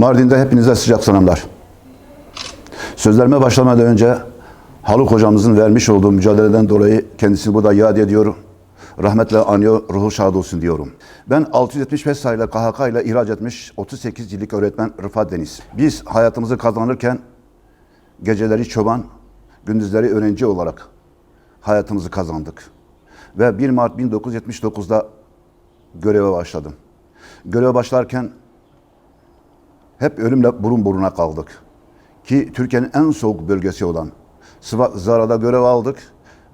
Mardin'de hepinize sıcak selamlar. Sözlerime başlamadan önce Haluk hocamızın vermiş olduğu mücadeleden dolayı kendisini burada yad ediyorum. Rahmetle anıyor, ruhu şad olsun diyorum. Ben 675 sayıyla KHK ile ihraç etmiş 38 yıllık öğretmen Rıfat Deniz. Biz hayatımızı kazanırken geceleri çoban, gündüzleri öğrenci olarak hayatımızı kazandık. Ve 1 Mart 1979'da göreve başladım. Göreve başlarken hep ölümle burun buruna kaldık. Ki Türkiye'nin en soğuk bölgesi olan Sıva- Zara'da görev aldık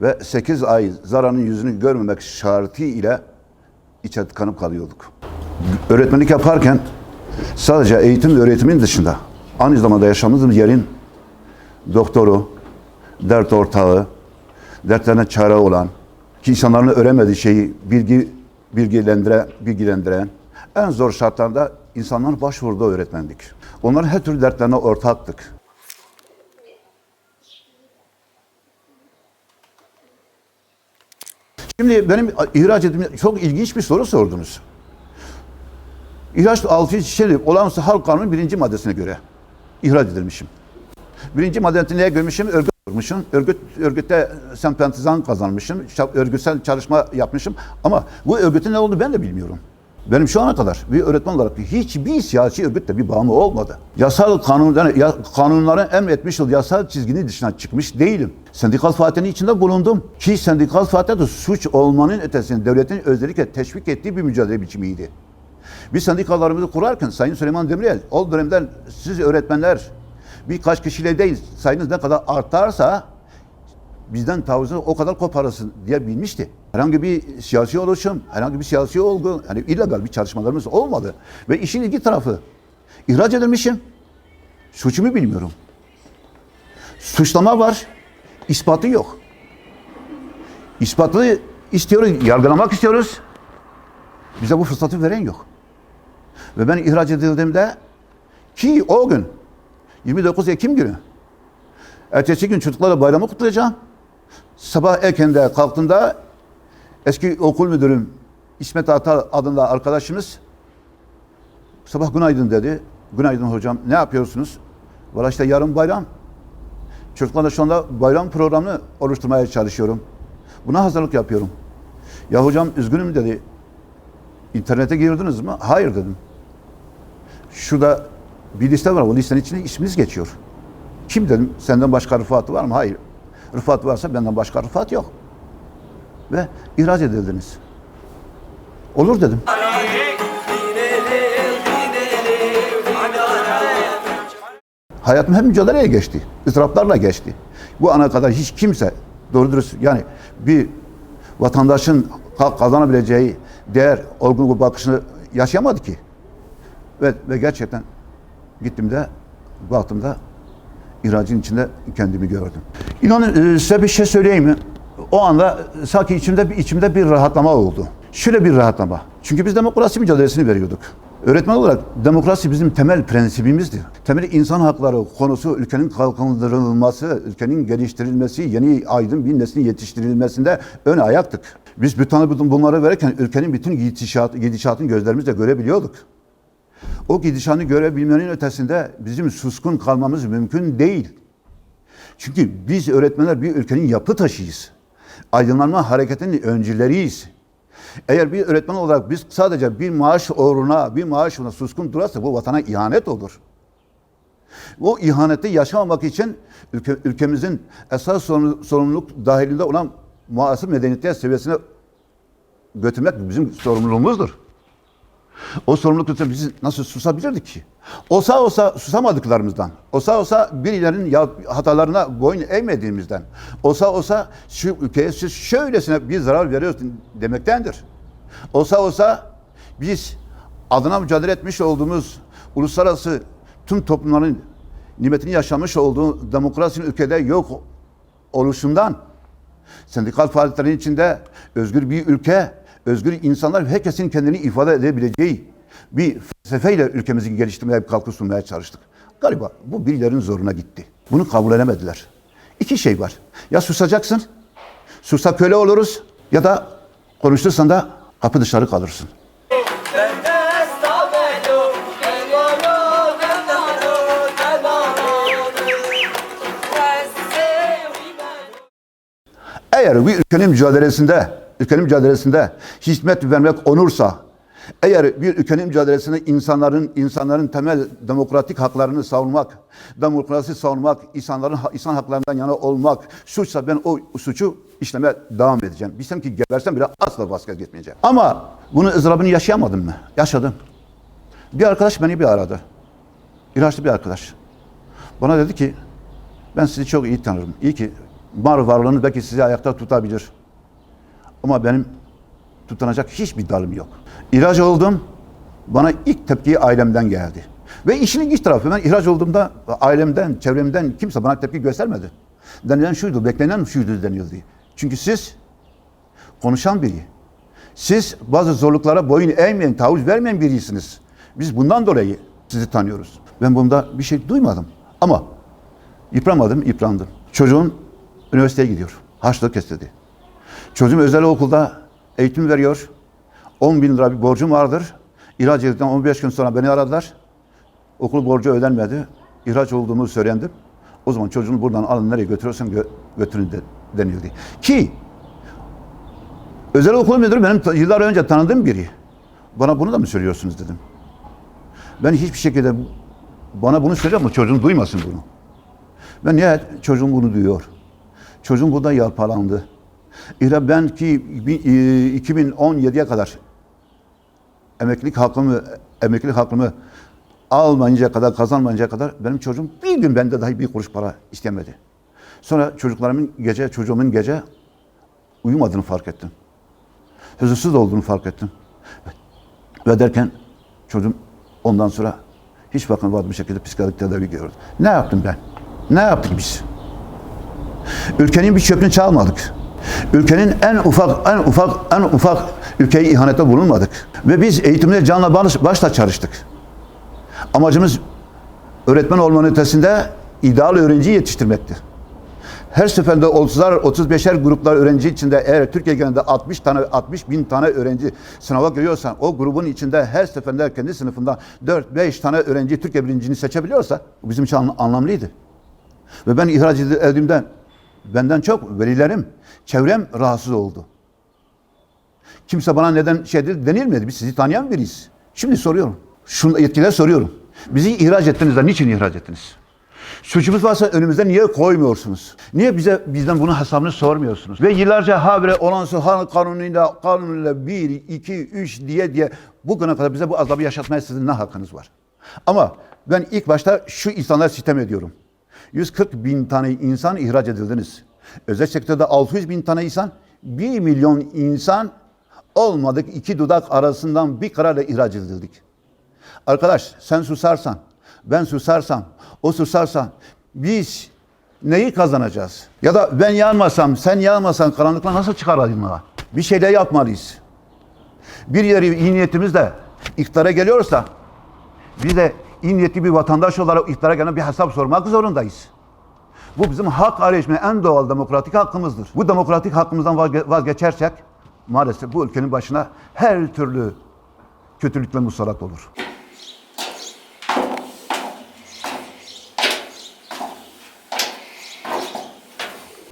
ve 8 ay Zara'nın yüzünü görmemek şartı ile içe tıkanıp kalıyorduk. Öğretmenlik yaparken sadece eğitim ve öğretimin dışında aynı zamanda yaşadığımız yerin doktoru, dert ortağı, dertlerine çare olan, ki insanların öğrenmediği şeyi bilgi bilgilendire, bilgilendiren, en zor şartlarda insanların başvurduğu öğretmendik. Onların her türlü dertlerine ortaktık. Şimdi benim ihraç ettiğim çok ilginç bir soru sordunuz. İhraç 600 şişeli olağanüstü halk kanunun birinci maddesine göre ihraç edilmişim. Birinci maddesini neye görmüşüm? Örgüt kurmuşum. Örgüt, örgütte sempatizan kazanmışım. Örgütsel çalışma yapmışım. Ama bu örgütün ne olduğunu ben de bilmiyorum. Benim şu ana kadar bir öğretmen olarak hiçbir siyasi örgütle bir bağımı olmadı. Yasal kanunların, ya, kanunların emretmiş olduğu yasal çizginin dışına çıkmış değilim. Sendikal faaliyetinin içinde bulundum. Ki sendikal faaliyet de suç olmanın ötesinde devletin özellikle teşvik ettiği bir mücadele biçimiydi. Biz sendikalarımızı kurarken Sayın Süleyman Demirel, o dönemden siz öğretmenler birkaç kişiyle değil sayınız ne kadar artarsa bizden tavizni o kadar koparırsın diye bilmişti. Herhangi bir siyasi oluşum, herhangi bir siyasi olgu, hani illegal bir çalışmalarımız olmadı. Ve işin ilgi tarafı, ihraç edilmişim. Suçumu bilmiyorum. Suçlama var, ispatı yok. İspatı istiyoruz, yargılamak istiyoruz. Bize bu fırsatı veren yok. Ve ben ihraç edildiğimde ki o gün 29 Ekim günü ertesi gün çocuklarla bayramı kutlayacağım. Sabah erkende kalktığımda eski okul müdürüm İsmet Ata adında arkadaşımız sabah günaydın dedi. Günaydın hocam ne yapıyorsunuz? Valla işte yarın bayram. Çocuklarla şu anda bayram programını oluşturmaya çalışıyorum. Buna hazırlık yapıyorum. Ya hocam üzgünüm dedi. İnternete girdiniz mi? Hayır dedim. Şurada bir liste var. O listenin içinde isminiz geçiyor. Kim dedim? Senden başka Rıfat var mı? Hayır. Rıfat varsa benden başka Rıfat yok. Ve ihraç edildiniz. Olur dedim. Hayatım hep mücadeleye geçti. ıstıraplarla geçti. Bu ana kadar hiç kimse doğru dürüst yani bir vatandaşın kazanabileceği değer, olgun bir bakışını yaşayamadı ki. Ve, ve gerçekten gittiğimde baktığımda ihracın içinde kendimi gördüm. İnanın e, size bir şey söyleyeyim mi? O anda sanki içimde içimde bir rahatlama oldu. Şöyle bir rahatlama. Çünkü biz demokrasi mücadelesini veriyorduk. Öğretmen olarak demokrasi bizim temel prensibimizdi. Temel insan hakları konusu ülkenin kalkındırılması, ülkenin geliştirilmesi, yeni aydın bir neslin yetiştirilmesinde ön ayaktık. Biz bütün bunları verirken ülkenin bütün gidişat, gidişatını gözlerimizle görebiliyorduk. O gidişatı görebilmenin ötesinde bizim suskun kalmamız mümkün değil. Çünkü biz öğretmenler bir ülkenin yapı taşıyız. Aydınlanma hareketinin öncüleriyiz. Eğer bir öğretmen olarak biz sadece bir maaş uğruna, bir maaş uğruna suskun durarsa bu vatana ihanet olur. O ihaneti yaşamamak için ülke, ülkemizin esas sorumlu- sorumluluk dahilinde olan muasır medeniyet seviyesine götürmek bizim sorumluluğumuzdur. O sorumluluk üstüne biz nasıl susabilirdik ki? Olsa olsa susamadıklarımızdan, olsa olsa birilerinin hatalarına boyun eğmediğimizden, olsa olsa şu ülkeye siz şöylesine bir zarar veriyoruz demektendir. Olsa olsa biz adına mücadele etmiş olduğumuz uluslararası tüm toplumların nimetini yaşamış olduğu demokrasinin ülkede yok oluşundan sendikal faaliyetlerin içinde özgür bir ülke, özgür insanlar herkesin kendini ifade edebileceği bir felsefeyle ülkemizi geliştirmeye bir kalkı sunmaya çalıştık. Galiba bu birilerin zoruna gitti. Bunu kabul edemediler. İki şey var. Ya susacaksın, susa köle oluruz ya da konuşursan da kapı dışarı kalırsın. Eğer bir ülkenin mücadelesinde ülkenin mücadelesinde hizmet vermek onursa, eğer bir ülkenin mücadelesinde insanların insanların temel demokratik haklarını savunmak, demokrasi savunmak, insanların insan haklarından yana olmak suçsa ben o suçu işleme devam edeceğim. Bilsem ki gebersem bile asla vazgeçmeyeceğim. Ama bunun ızdırabını yaşayamadım mı? Yaşadım. Bir arkadaş beni bir aradı. İlaçlı bir arkadaş. Bana dedi ki ben sizi çok iyi tanırım. İyi ki var varlığınız belki sizi ayakta tutabilir. Ama benim tutunacak hiçbir dalım yok. İhraç oldum. Bana ilk tepki ailemden geldi. Ve işin ilginç tarafı ben ihraç olduğumda ailemden, çevremden kimse bana tepki göstermedi. Denilen şuydu, beklenen şuydu deniyordu. Çünkü siz konuşan biri. Siz bazı zorluklara boyun eğmeyen, taviz vermeyen birisiniz. Biz bundan dolayı sizi tanıyoruz. Ben bunda bir şey duymadım. Ama yıpramadım, yıprandım. Çocuğum üniversiteye gidiyor. Harçlık kestirdi. Çocuğum özel okulda eğitim veriyor. 10 bin lira bir borcum vardır. İhraç edildikten 15 gün sonra beni aradılar. Okul borcu ödenmedi. İhraç olduğumu söylendim. O zaman çocuğunu buradan alın nereye götürüyorsan gö- götürün de, denildi. Ki özel okul müdürü benim yıllar önce tanıdığım biri. Bana bunu da mı söylüyorsunuz dedim. Ben hiçbir şekilde bana bunu söylüyor ama çocuğum duymasın bunu. Ben nihayet çocuğum bunu duyuyor. Çocuğum burada yalpalandı. İşte ben ki bi- e, 2017'ye kadar emeklilik hakkımı emeklilik hakkımı almayıncaya kadar kazanmayıncaya kadar benim çocuğum bir gün bende dahi bir kuruş para istemedi. Sonra çocuklarımın gece çocuğumun gece uyumadığını fark ettim. Huzursuz olduğunu fark ettim. Ve derken çocuğum ondan sonra hiç bakılmadı bir şekilde psikiyatrik tedavi gördü. Ne yaptım ben? Ne yaptık biz? Ülkenin bir çöpünü çalmadık. Ülkenin en ufak, en ufak, en ufak ülkeye ihanette bulunmadık. Ve biz eğitimde canla baş- başla çalıştık. Amacımız öğretmen olmanın ötesinde ideal öğrenciyi yetiştirmekti. Her seferinde 30'lar, 35'er gruplar öğrenci içinde eğer Türkiye genelinde 60 tane, 60 bin tane öğrenci sınava giriyorsa o grubun içinde her seferinde kendi sınıfında 4-5 tane öğrenci Türkiye birincini seçebiliyorsa bizim için anla- anlamlıydı. Ve ben ihraç edildiğimden benden çok velilerim, çevrem rahatsız oldu. Kimse bana neden şey dedi denilmedi. Biz sizi tanıyan biriyiz. Şimdi soruyorum. Şunu yetkililer soruyorum. Bizi ihraç ettiniz de niçin ihraç ettiniz? Suçumuz varsa önümüzde niye koymuyorsunuz? Niye bize bizden bunun hesabını sormuyorsunuz? Ve yıllarca habire olan han kanunuyla, kanunuyla bir, iki, üç diye diye bugüne kadar bize bu azabı yaşatmaya sizin ne hakkınız var? Ama ben ilk başta şu insanlara sitem ediyorum. 140 bin tane insan ihraç edildiniz. Özel sektörde 600 bin tane insan, 1 milyon insan olmadık iki dudak arasından bir kararla ihraç edildik. Arkadaş sen susarsan, ben susarsam, o susarsa biz neyi kazanacağız? Ya da ben yanmasam, sen yanmasan karanlıkla nasıl çıkar aydınlığa? Bir şeyler yapmalıyız. Bir yeri iyi niyetimizle iktidara geliyorsa biz de iyi niyetli bir vatandaş olarak iktidara gelen bir hesap sormak zorundayız. Bu bizim hak arayışma en doğal demokratik hakkımızdır. Bu demokratik hakkımızdan vazge- vazgeçersek maalesef bu ülkenin başına her türlü kötülükle musallat olur.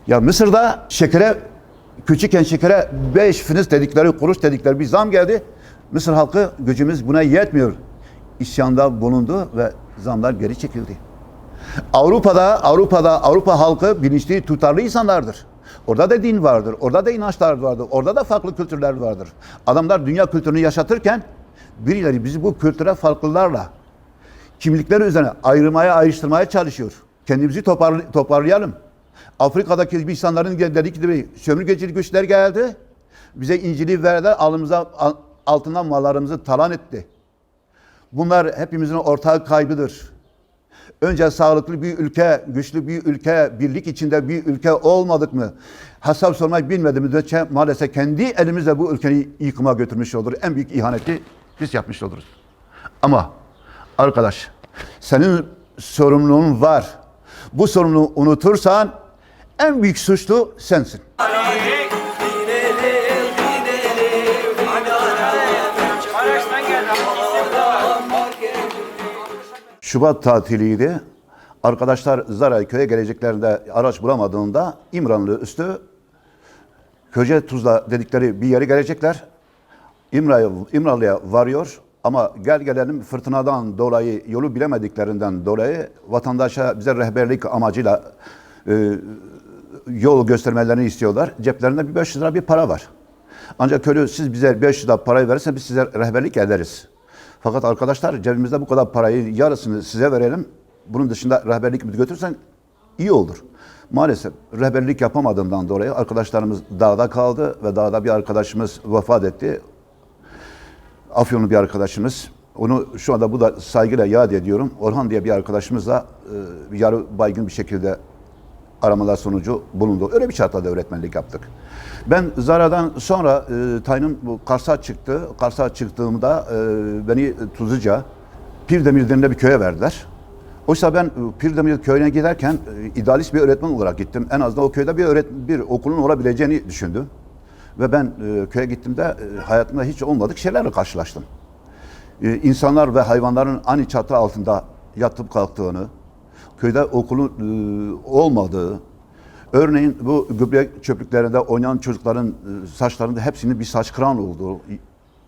Ya Mısır'da şekere küçükken şekere 5 finiz dedikleri, kuruş dedikleri bir zam geldi. Mısır halkı gücümüz buna yetmiyor. İsyanda bulundu ve zamlar geri çekildi. Avrupa'da Avrupa'da Avrupa halkı bilinçli, tutarlı insanlardır. Orada da din vardır, orada da inançlar vardır, orada da farklı kültürler vardır. Adamlar dünya kültürünü yaşatırken birileri bizi bu kültüre farklılarla kimlikleri üzerine ayırmaya, ayrıştırmaya çalışıyor. Kendimizi toparl- toparlayalım. Afrika'daki insanların dediği gibi sömürgecilik güçler geldi. Bize İncil'i verdiler, alımıza, al- altından mallarımızı talan etti. Bunlar hepimizin ortak kaybıdır. Önce sağlıklı bir ülke, güçlü bir ülke, birlik içinde bir ülke olmadık mı? Hesap sormayı bilmediğimiz müddetçe maalesef kendi elimizle bu ülkeyi yıkıma götürmüş olur. En büyük ihaneti biz yapmış oluruz. Ama arkadaş senin sorumluluğun var. Bu sorumluluğu unutursan en büyük suçlu sensin. Şubat tatiliydi. Arkadaşlar Zaray köye geleceklerinde araç bulamadığında İmranlı üstü Köce Tuzla dedikleri bir yere gelecekler. İmra'ya, İmralı'ya varıyor ama gel gelelim fırtınadan dolayı yolu bilemediklerinden dolayı vatandaşa bize rehberlik amacıyla e, yol göstermelerini istiyorlar. Ceplerinde bir 500 lira bir para var. Ancak köylü siz bize 500 lira parayı verirseniz biz size rehberlik ederiz. Fakat arkadaşlar cebimizde bu kadar parayı yarısını size verelim. Bunun dışında rehberlik götürsen iyi olur. Maalesef rehberlik yapamadığından dolayı arkadaşlarımız dağda kaldı ve dağda bir arkadaşımız vefat etti. Afyonlu bir arkadaşımız. Onu şu anda bu da saygıyla yad ediyorum. Orhan diye bir arkadaşımızla e, yarı baygın bir şekilde aramalar sonucu bulundu. Öyle bir şartlarda öğretmenlik yaptık. Ben Zara'dan sonra e, bu Kars'a çıktı. Kars'a çıktığımda e, beni Tuzluca Pirdemir denilen bir köye verdiler. Oysa ben e, Pirdemir köyüne giderken e, idealist bir öğretmen olarak gittim. En azından o köyde bir öğret bir okulun olabileceğini düşündüm. Ve ben e, köye gittiğimde e, hayatımda hiç olmadık şeylerle karşılaştım. E, insanlar ve hayvanların aynı çatı altında yatıp kalktığını, köyde okulun e, olmadığı, örneğin bu gübre çöplüklerinde oynayan çocukların e, saçlarında hepsinin bir saç kıran olduğu,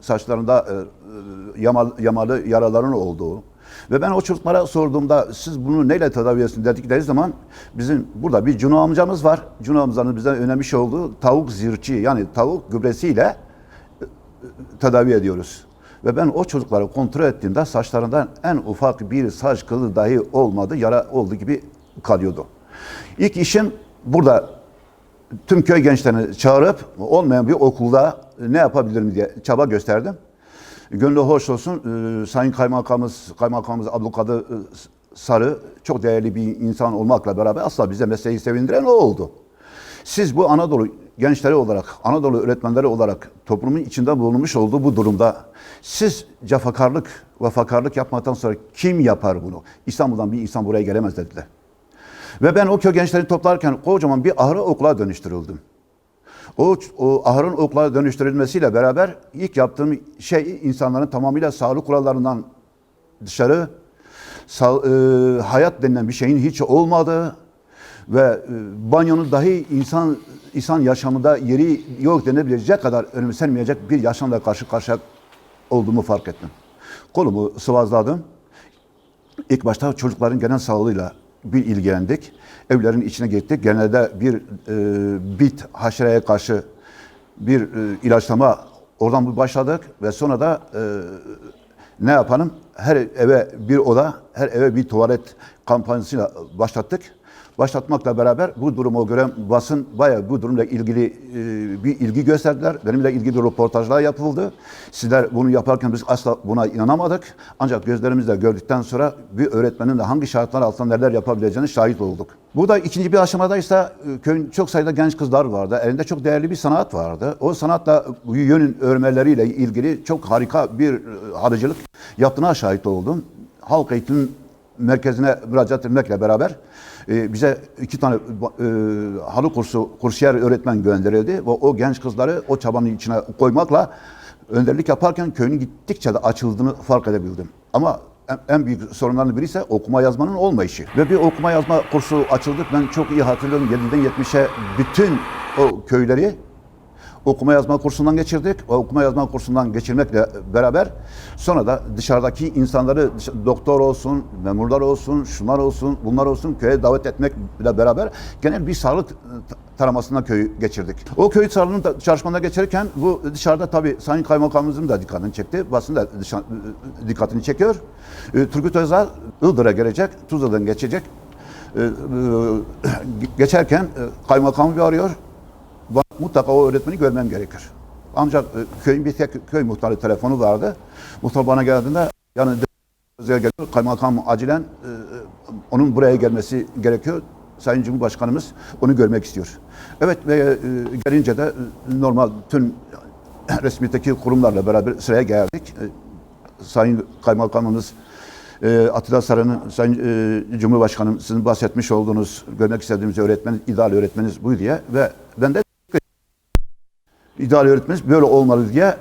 saçlarında e, e, yamalı, yaraların olduğu ve ben o çocuklara sorduğumda siz bunu neyle tedavi ediyorsunuz dedikleri zaman bizim burada bir Cunu amcamız var. Cunu amcanın bize önermiş olduğu tavuk zirçi yani tavuk gübresiyle tedavi ediyoruz. Ve ben o çocukları kontrol ettiğimde saçlarından en ufak bir saç kılı dahi olmadı, yara olduğu gibi kalıyordu. İlk işim burada tüm köy gençlerini çağırıp olmayan bir okulda ne yapabilirim diye çaba gösterdim. Gönlü hoş olsun. Ee, Sayın Kaymakamımız, Kaymakamımız Abdülkadir e, Sarı çok değerli bir insan olmakla beraber asla bize mesleği sevindiren o oldu. Siz bu Anadolu gençleri olarak, Anadolu öğretmenleri olarak toplumun içinde bulunmuş olduğu bu durumda siz cefakarlık, vefakarlık yapmaktan sonra kim yapar bunu? İstanbul'dan bir insan buraya gelemez dediler. Ve ben o köy gençleri toplarken kocaman bir ahıra okula dönüştürüldüm. O, o ahırın okula dönüştürülmesiyle beraber ilk yaptığım şey insanların tamamıyla sağlık kurallarından dışarı sağ- e, hayat denilen bir şeyin hiç olmadığı ve e, banyonun dahi insan insan yaşamında yeri yok denebilecek kadar önemsenmeyecek bir yaşamla karşı karşıya olduğumu fark ettim. Kolumu sıvazladım. İlk başta çocukların genel sağlığıyla bir ilgilendik. Evlerin içine gittik. Genelde bir e, bit haşereye karşı bir e, ilaçlama oradan başladık ve sonra da e, ne yapalım? Her eve bir oda, her eve bir tuvalet kampanyasıyla başlattık. Başlatmakla beraber bu durumu gören basın bayağı bu durumla ilgili e, bir ilgi gösterdiler. Benimle ilgili röportajlar yapıldı. Sizler bunu yaparken biz asla buna inanamadık. Ancak gözlerimizle gördükten sonra bir öğretmenin de hangi şartlar altında neler yapabileceğini şahit olduk. Bu da ikinci bir aşamada ise e, köyün çok sayıda genç kızlar vardı. Elinde çok değerli bir sanat vardı. O sanatla yönün örmeleriyle ilgili çok harika bir e, harcılık yaptığına şahit oldum. Halk eğitim merkezine müracaat etmekle beraber e, bize iki tane e, halı kursu kursiyer öğretmen gönderildi ve o genç kızları o çabanın içine koymakla önderlik yaparken köyün gittikçe de açıldığını fark edebildim. Ama en, büyük sorunlarından biri ise okuma yazmanın olmayışı. Ve bir okuma yazma kursu açıldı. Ben çok iyi hatırlıyorum. 7'den 70'e bütün o köyleri okuma yazma kursundan geçirdik. O okuma yazma kursundan geçirmekle beraber sonra da dışarıdaki insanları doktor olsun, memurlar olsun, şunlar olsun, bunlar olsun köye davet etmekle beraber genel bir sağlık e, ta- taramasından köyü geçirdik. O köy sağlığının da- çalışmalarına geçirirken bu dışarıda tabii Sayın Kaymakamımızın da dikkatini çekti. Basın da dışa- e, dikkatini çekiyor. E, Turgut Özal Iğdır'a gelecek, Tuzla'dan geçecek. E, e, geçerken e, kaymakamı bir arıyor. Mutlaka o öğretmeni görmem gerekir. Ancak e, köyün bir tek köy muhtarı telefonu vardı. Muhtar bana geldiğinde yani. Kaymakam acilen e, onun buraya gelmesi gerekiyor. Sayın Cumhurbaşkanımız onu görmek istiyor. Evet ve e, gelince de e, normal tüm resmiteki kurumlarla beraber sıraya geldik. E, Sayın Kaymakamımız e, Atilla Sarı'nın, Sayın e, Cumhurbaşkanım sizin bahsetmiş olduğunuz, görmek istediğimiz öğretmen, ideal öğretmeniniz bu diye ve ben de ideal öğretmenimiz böyle olmalı diye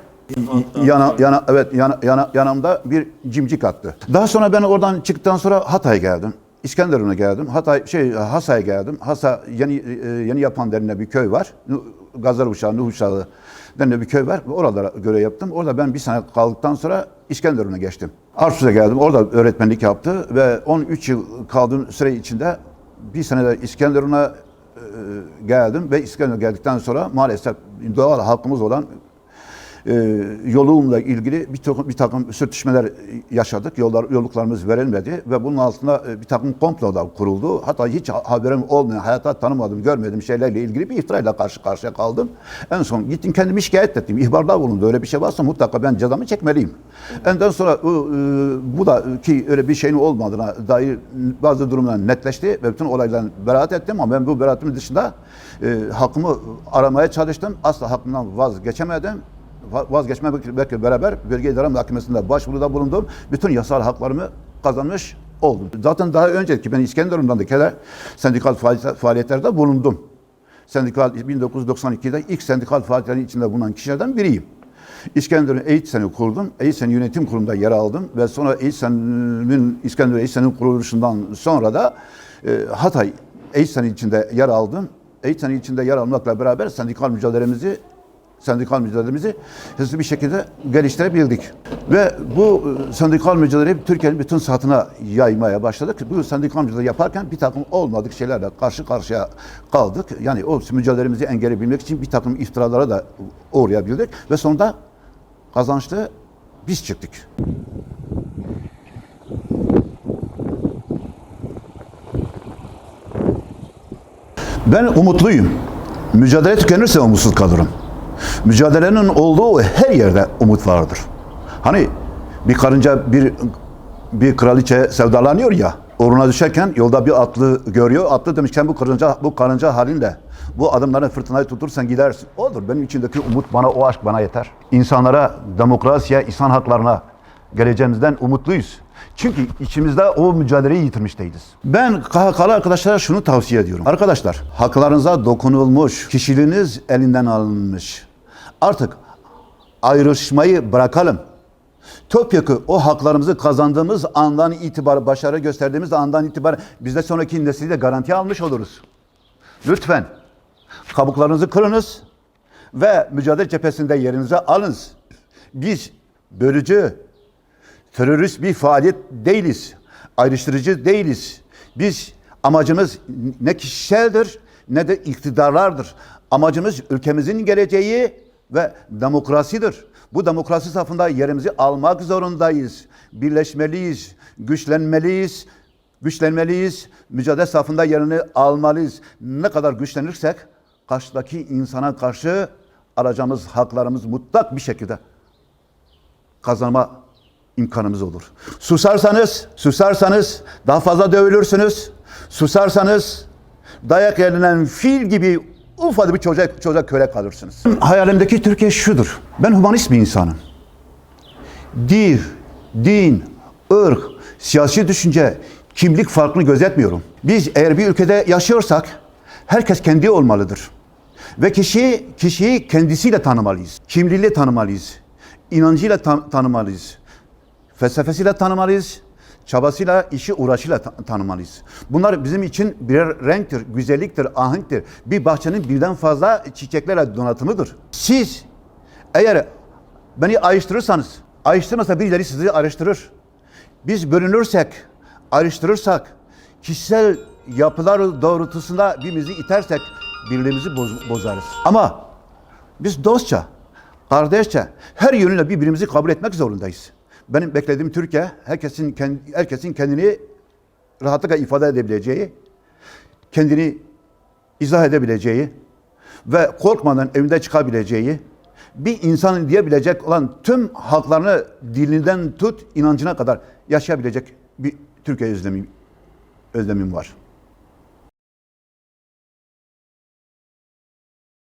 yana, yana, evet yana, yana, yanımda bir cimcik attı. Daha sonra ben oradan çıktıktan sonra Hatay'a geldim. İskenderun'a geldim. Hatay şey Hasa'ya geldim. Hasa yeni e, yeni yapan denilen bir köy var. Gazel Uşağı, Nuh Uşağı denilen bir köy var. Orada görev yaptım. Orada ben bir sene kaldıktan sonra İskenderun'a geçtim. Arsus'a geldim. Orada öğretmenlik yaptı ve 13 yıl kaldığım süre içinde bir sene de İskenderun'a geldim ve İskenderun'a geldikten sonra maalesef doğal hakkımız olan e, yolumla ilgili bir takım, bir takım sürtüşmeler yaşadık. Yollar, yolluklarımız verilmedi ve bunun altında e, bir takım komplolar kuruldu. Hatta hiç ha- haberim olmayan, hayatta tanımadığım, görmediğim şeylerle ilgili bir iftirayla karşı karşıya kaldım. En son gittim kendimi şikayet ettim. İhbarda bulundu. Öyle bir şey varsa mutlaka ben cezamı çekmeliyim. Ondan sonra bu, e, bu da ki öyle bir şeyin olmadığına dair bazı durumlar netleşti ve bütün olaylardan beraat ettim ama ben bu beraatimin dışında e, hakkımı aramaya çalıştım. Asla hakkımdan vazgeçemedim va- vazgeçmekle beraber Bölge İdare Mahkemesi'nde başvuruda bulundum. Bütün yasal haklarımı kazanmış oldum. Zaten daha önceki ben İskenderun'dan da kere sendikal faali- faaliyetlerde bulundum. Sendikal 1992'de ilk sendikal faaliyetlerin içinde bulunan kişilerden biriyim. İskenderun Eğitsen'i kurdum. Eğitsen Yönetim Kurulu'nda yer aldım ve sonra Eğitsen'in İskenderun Eğitsen'in kuruluşundan sonra da e, Hatay Eğitsen içinde yer aldım. Eğitsen içinde yer almakla beraber sendikal mücadelemizi sendikal mücadelemizi hızlı bir şekilde geliştirebildik. Ve bu e, sendikal mücadeleyi Türkiye'nin bütün saatine yaymaya başladık. Bu sendikal mücadele yaparken bir takım olmadık şeylerle karşı karşıya kaldık. Yani o mücadelemizi engelleyebilmek için bir takım iftiralara da uğrayabildik. Ve sonunda kazançlı biz çıktık. Ben umutluyum. Mücadele tükenirse umutsuz kalırım. Mücadelenin olduğu her yerde umut vardır. Hani bir karınca bir bir kraliçe sevdalanıyor ya. Uğruna düşerken yolda bir atlı görüyor. Atlı demişken bu karınca bu karınca halinle bu adımların fırtınayı tutursan gidersin. Odur benim içindeki umut bana o aşk bana yeter. İnsanlara, demokrasiye, insan haklarına geleceğimizden umutluyuz. Çünkü içimizde o mücadeleyi yitirmiş değiliz. Ben KHK'lı arkadaşlara şunu tavsiye ediyorum. Arkadaşlar haklarınıza dokunulmuş, kişiliğiniz elinden alınmış. Artık ayrışmayı bırakalım. Topyekun o haklarımızı kazandığımız andan itibaren, başarı gösterdiğimiz andan itibaren biz de sonraki nesli de garantiye almış oluruz. Lütfen kabuklarınızı kırınız ve mücadele cephesinde yerinize alınız. Biz bölücü, terörist bir faaliyet değiliz. Ayrıştırıcı değiliz. Biz amacımız ne kişiseldir ne de iktidarlardır. Amacımız ülkemizin geleceği ve demokrasidir. Bu demokrasi safında yerimizi almak zorundayız. Birleşmeliyiz, güçlenmeliyiz, güçlenmeliyiz. Mücadele safında yerini almalıyız. Ne kadar güçlenirsek karşıdaki insana karşı alacağımız haklarımız mutlak bir şekilde kazanma imkanımız olur. Susarsanız, susarsanız daha fazla dövülürsünüz. Susarsanız dayak yerilen fil gibi ufacık bir çocuk, çocuk köle kalırsınız. Hayalimdeki Türkiye şudur. Ben humanist bir insanım. Dil, din, ırk, siyasi düşünce, kimlik farkını gözetmiyorum. Biz eğer bir ülkede yaşıyorsak herkes kendi olmalıdır. Ve kişi kişiyi kendisiyle tanımalıyız. Kimliğiyle tanımalıyız. inancıyla tan- tanımalıyız. Felsefesiyle tanımalıyız. Çabasıyla, işi uğraşıyla ta- tanımalıyız. Bunlar bizim için birer renktir, güzelliktir, ahenktir. Bir bahçenin birden fazla çiçeklerle donatımıdır. Siz eğer beni ayrıştırırsanız, ayrıştırmasa birileri sizi ayrıştırır. Biz bölünürsek, ayrıştırırsak, kişisel yapılar doğrultusunda birbirimizi itersek birliğimizi boz- bozarız. Ama biz dostça, kardeşçe, her yönüyle birbirimizi kabul etmek zorundayız. Benim beklediğim Türkiye, herkesin kendi, herkesin kendini rahatlıkla ifade edebileceği, kendini izah edebileceği ve korkmadan evinde çıkabileceği, bir insanın diyebilecek olan tüm haklarını dilinden tut inancına kadar yaşayabilecek bir Türkiye özlemim, özlemim var.